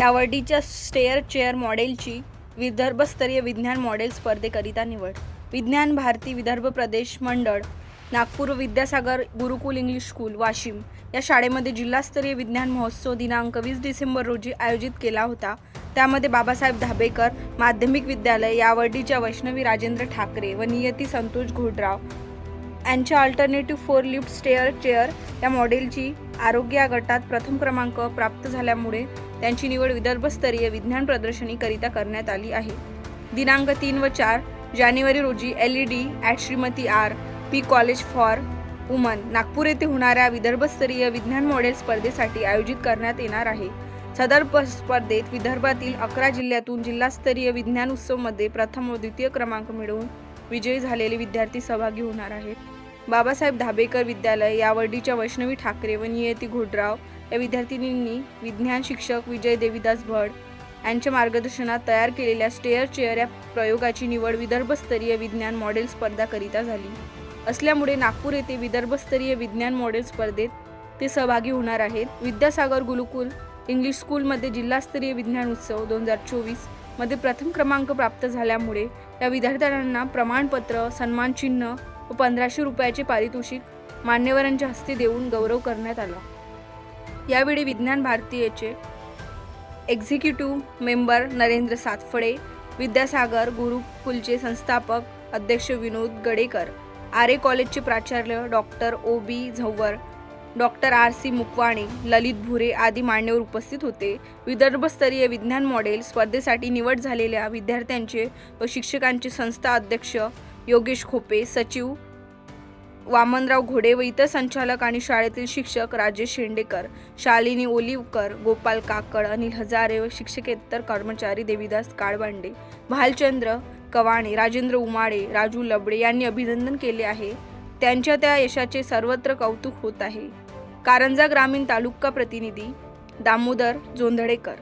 यावर्डीच्या stair chair मॉडेलची विदर्भस्तरीय विज्ञान model स्पर्धेकरिता निवड. विज्ञान भारती विदर्भ प्रदेश मंडळ नागपूर विद्यासागर गुरुकुल इंग्लिश स्कूल वाशिम या शाळेमध्ये जिल्हास्तरीय विज्ञान महोत्सव दिनांक वीस डिसेंबर रोजी आयोजित केला होता. त्यामध्ये बाबासाहेब धाबेकर माध्यमिक विद्यालय यावर्डीच्या वैष्णवी राजेंद्र ठाकरे व नियती संतोष घोडराव यांच्या alternative for lift stair chair या मॉडेलची आरोग्य या गटात प्रथम क्रमांक प्राप्त झाल्यामुळे त्यांची निवड विदर्भस्तरीय विज्ञान प्रदर्शनीकरिता करण्यात आली आहे. दिनांक तीन व चार जानेवारी रोजी L E D at Shrimati R P college for women Nagpur येथे होणाऱ्या विदर्भस्तरीय विज्ञान मॉडेल स्पर्धेसाठी आयोजित करण्यात येणार आहे. सदर प- स्पर्धेत विदर्भातील अकरा जिल्ह्यातून जिल्हास्तरीय विज्ञान उत्सवमध्ये प्रथम व द्वितीय क्रमांक मिळवून विजयी झालेले विद्यार्थी सहभागी होणार आहेत. बाबासाहेब धाबेकर विद्यालय यावर्डीच्या वैष्णवी ठाकरे व नियती घोडराव या विद्यार्थिनींनी विज्ञान शिक्षक विजय देवीदास भट यांच्या मार्गदर्शनात तयार केलेल्या स्टेअर चेअर या प्रयोगाची निवड विदर्भस्तरीय विज्ञान मॉडेल स्पर्धाकरिता झाली. असल्यामुळे नागपूर येथे विदर्भस्तरीय विज्ञान मॉडेल स्पर्धेत ते सहभागी होणार आहेत. विद्यासागर गुरुकुल इंग्लिश स्कूलमध्ये जिल्हास्तरीय विज्ञान उत्सव दोन हजार चोवीसमध्ये प्रथम क्रमांक प्राप्त झाल्यामुळे या विद्यार्थ्यांना प्रमाणपत्र सन्मानचिन्ह व पंधराशे रुपयाचे पारितोषिक मान्यवरांच्या हस्ते देऊन गौरव करण्यात आला. यावेळी विज्ञान भारतीयचे एक्झिक्युटिव्ह मेंबर नरेंद्र सातफळे विद्यासागर गुरुकुलचे संस्थापक अध्यक्ष विनोद गडेकर आरे कॉलेजचे प्राचार्य doctor O B Zavvar doctor R C Mukwane Lalit Bhure आदी मान्यवर उपस्थित होते. विदर्भस्तरीय विज्ञान मॉडेल स्पर्धेसाठी निवड झालेल्या विद्यार्थ्यांचे व शिक्षकांचे संस्था अध्यक्ष योगेश खोपे सचिव वामनराव घोडे व इतर संचालक आणि शाळेतील शिक्षक राजेश शेंडेकर शालिनी ओलिवकर गोपाल काकड अनिल हजारे व शिक्षकेतर कर्मचारी देवीदास काळबांडे भालचंद्र कवाणे राजेंद्र उमाळे राजू लबडे यांनी अभिनंदन केले आहे. त्यांच्या त्या यशाचे सर्वत्र कौतुक होत आहे. कारंजा ग्रामीण तालुका प्रतिनिधी दामोदर जोंधळेकर.